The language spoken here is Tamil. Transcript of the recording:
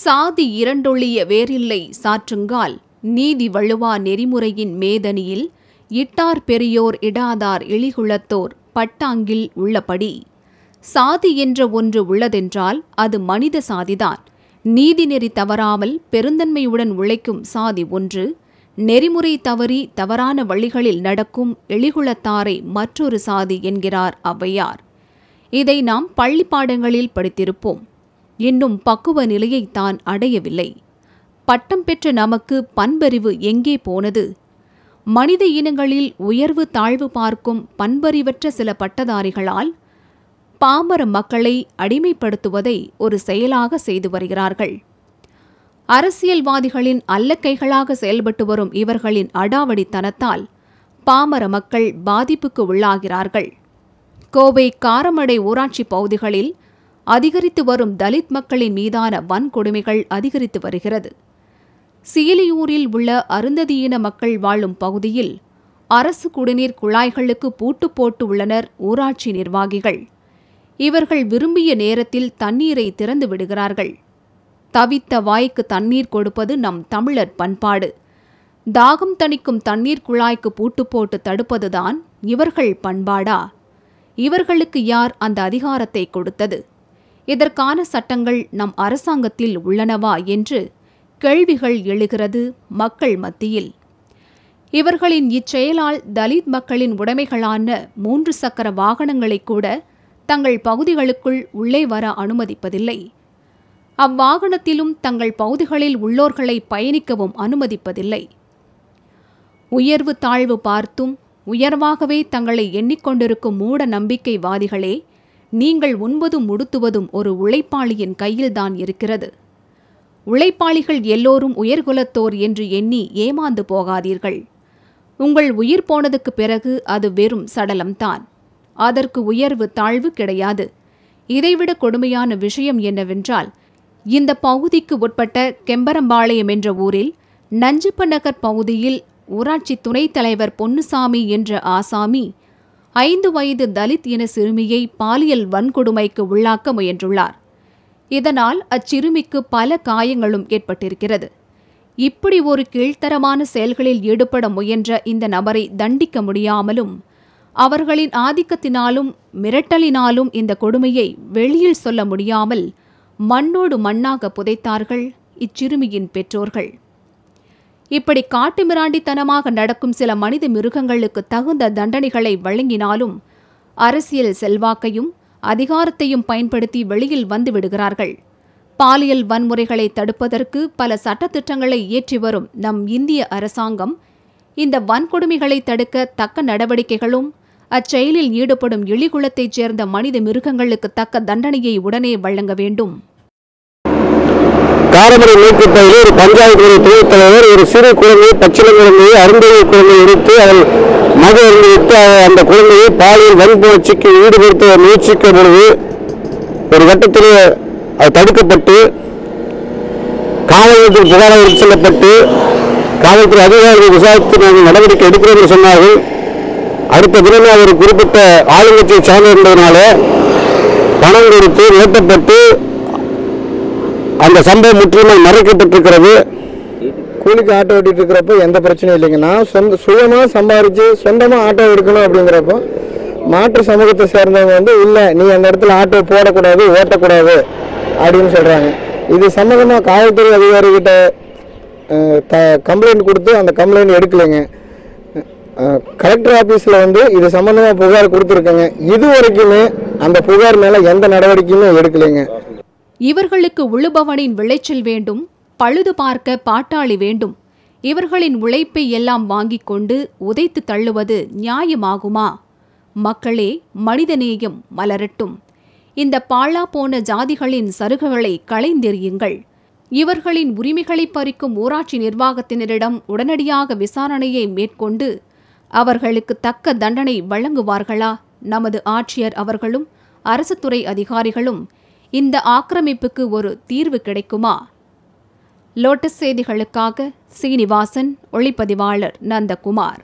சாதி இரண்டொழிய வேறில்லை சாற்றுங்கால். நீதி வழுவா நெறிமுறையின் மேதனியில் இட்டார் பெரியோர் இடாதார் இழிகுளத்தோர் பட்டாங்கில் உள்ளபடி. சாதி என்ற ஒன்று உள்ளதென்றால் அது மனித சாதிதான். நீதிநெறி தவறாமல் பெருந்தன்மையுடன் உழைக்கும் சாதி ஒன்று நெறிமுறை தவறி தவறான வழிகளில் நடக்கும் எளிகுலத்தாரை மற்றொரு சாதி என்கிறார் ஔவையார். இதை நாம் பள்ளி பாடங்களில் படித்திருப்போம். இன்னும் பக்குவ நிலையை தான் அடையவில்லை. பட்டம் பெற்ற நமக்கு பண்பறிவு எங்கே போனது? மனித இனங்களில் உயர்வு தாழ்வு பார்க்கும் பண்பறிவற்ற சில பட்டதாரிகளால் பாமர மக்களை அடிமைப்படுத்துவதை ஒரு செயலாக செய்து வருகிறார்கள். அரசியல்வாதிகளின் அல்லக்கைகளாக செயல்பட்டு வரும் இவர்களின் அடாவடித்தனத்தால் பாமர மக்கள் பாதிப்புக்கு உள்ளாகிறார்கள். கோவை காரமடை ஊராட்சி பகுதிகளில் அதிகரித்து வரும் தலித் மக்களின் மீதான வன்கொடுமைகள் அதிகரித்து வருகிறது. சீலியூரில் உள்ள அருந்ததியின மக்கள் வாழும் பகுதியில் அரசு குடிநீர் குழாய்களுக்கு பூட்டு போட்டு உள்ளனர் ஊராட்சி நிர்வாகிகள். இவர்கள் விரும்பிய நேரத்தில் தண்ணீரை திறந்து விடுகிறார்கள். தவித்த வாய்க்கு தண்ணீர் கொடுப்பது நம் தமிழர் பண்பாடு. தாகம் தணிக்கும் தண்ணீர் குழாய்க்கு பூட்டு போட்டு தடுப்பதுதான் இவர்கள் பண்பாடா? இவர்களுக்கு யார் அந்த அதிகாரத்தை கொடுத்தது? இதற்கான சட்டங்கள் நம் அரசாங்கத்தில் உள்ளனவா என்று கேள்விகள் எழுகிறது மக்கள் மத்தியில். இவர்களின் இச்செயலால் தலித் மக்களின் உடைமைகளான மூன்று சக்கர வாகனங்களை கூட தங்கள் பகுதிகளுக்குள் உள்ளே வர அனுமதிப்பதில்லை. அவ்வாகனத்திலும் தங்கள் பகுதிகளில் உள்ளோர்களை பயணிக்கவும் அனுமதிப்பதில்லை. உயர்வு தாழ்வு பார்த்தும் உயர்வாகவே தங்களை எண்ணிக்கொண்டிருக்கும் மூட நம்பிக்கைவாதிகளே நீங்கள் உண்பதும் உடுத்துவதும் ஒரு உழைப்பாளியின் கையில்தான் இருக்கிறது. உழைப்பாளிகள் எல்லோரும் உயர்குலத்தோர் என்று எண்ணி ஏமாந்து போகாதீர்கள். உங்கள் உயிர் போனதுக்கு பிறகு அது வெறும் சடலம்தான். அதற்கு உயர்வு தாழ்வு கிடையாது. இதைவிட கொடுமையான விஷயம் என்னவென்றால் இந்த பகுதிக்கு உட்பட்ட கெம்பரம்பாளையம் என்ற ஊரில் நஞ்சுப்ப நகர் பகுதியில் ஊராட்சி துணைத் தலைவர் பொன்னுசாமி என்ற ஆசாமி ஐந்து வயது தலித் இன சிறுமியை பாலியல் வன்கொடுமைக்கு உள்ளாக்க முயன்றுள்ளார். இதனால் அச்சிறுமிக்கு பல காயங்களும் ஏற்பட்டிருக்கிறது. இப்படி ஒரு கீழ்த்தரமான செயல்களில் ஈடுபட முயன்ற இந்த நபரை தண்டிக்க முடியாமலும் அவர்களின் ஆதிக்கத்தினாலும் மிரட்டலினாலும் இந்த கொடுமையை வெளியில் சொல்ல முடியாமல் மண்ணோடு மண்ணாக புதைத்தார்கள் இச்சிறுமியின் பெற்றோர்கள். இப்படி காட்டுமிராண்டித்தனமாக நடக்கும் சில மனித மிருகங்களுக்கு தகுந்த தண்டனைகளை வழங்கினாலும் அரசியல் செல்வாக்கையும் அதிகாரத்தையும் பயன்படுத்தி வெளியில் வந்து விடுகிறார்கள். பாலியல் வன்முறைகளை தடுப்பதற்கு பல சட்டத்திட்டங்களை இயற்றி வரும் நம் இந்திய அரசாங்கம் இந்த வன்கொடுமைகளை தடுக்க தக்க நடவடிக்கைகளும் அச்செயலில் ஈடுபடும் இழிகுலத்தைச் சேர்ந்த மனித மிருகங்களுக்கு தக்க தண்டனையை உடனே வழங்க வேண்டும். காரமடை மேற்குப்பையில் ஒரு பஞ்சாயத்து துணைத் தலைவர் ஒரு சிறு குழந்தையை பச்சிலை குழந்தையை அருந்தவை குழந்தையை எடுத்து அவள் மது அருந்திவிட்டு அந்த குழந்தையை பாலியல் வன்புணர்ச்சிக்கு ஈடுபடுத்த முயற்சிக்கும் பொழுது ஒரு கட்டத்தில் அது தடுக்கப்பட்டு காவல்துறை புகார் எடுத்து செல்லப்பட்டு காவல்துறை அதிகாரிகள் விசாரித்து நாங்கள் நடவடிக்கை எடுக்கிறோம் என்று சொன்னார்கள். அடுத்த தினமே அவர் குறிப்பிட்ட ஆளுங்கட்சியை சார்ந்திருந்ததுனால பணம் கொடுத்து நிறுத்தப்பட்டு அந்த சம்பவம் முற்றிலும் மறைக்கப்பட்டிருக்கிறது. கூலிக்கு ஆட்டோ ஓட்டிட்டு இருக்கிறப்போ எந்த பிரச்சனையும் இல்லைங்க. நான் சொந்த சுயமாக சம்பாரிச்சு சொந்தமாக ஆட்டோ எடுக்கணும் அப்படிங்கிறப்போ மாற்று சமூகத்தை சேர்ந்தவங்க வந்து இல்லை நீ அந்த இடத்துல ஆட்டோ போடக்கூடாது ஓட்டக்கூடாது அப்படின்னு சொல்கிறாங்க இது சம்மந்தமாக காவல்துறை அதிகாரிகிட்ட த கம்ப்ளைண்ட் கொடுத்து அந்த கம்ப்ளைண்ட் எடுக்கலைங்க. கலெக்டர் ஆஃபீஸில் வந்து இது சம்மந்தமாக புகார் கொடுத்துருக்கேங்க. இது வரைக்குமே அந்த புகார் மேலே எந்த நடவடிக்கையுமே எடுக்கலைங்க. இவர்களுக்கு உழுபவனின் விளைச்சல் வேண்டும் பழுது பார்க்க பாட்டாளி வேண்டும். இவர்களின் உழைப்பை எல்லாம் வாங்கிக் கொண்டு உதைத்து தள்ளுவது நியாயமாகுமா? மக்களே மனிதநேயம் மலரட்டும். இந்த பாழா போன ஜாதிகளின் சருகுகளை களைந்தெறியுங்கள். இவர்களின் உரிமைகளை பறிக்கும் ஊராட்சி நிர்வாகத்தினரிடம் உடனடியாக விசாரணையை மேற்கொண்டு அவர்களுக்கு தக்க தண்டனை வழங்குவார்களா? நமது ஆட்சியர் அவர்களும் அரசுத்துறை அதிகாரிகளும் இந்த ஆக்கிரமிப்புக்கு ஒரு தீர்வு கிடைக்குமா? லோட்டஸ் செய்திகளுக்காக சீனிவாசன் ஒளிப்பதிவாளர் நந்தகுமார்.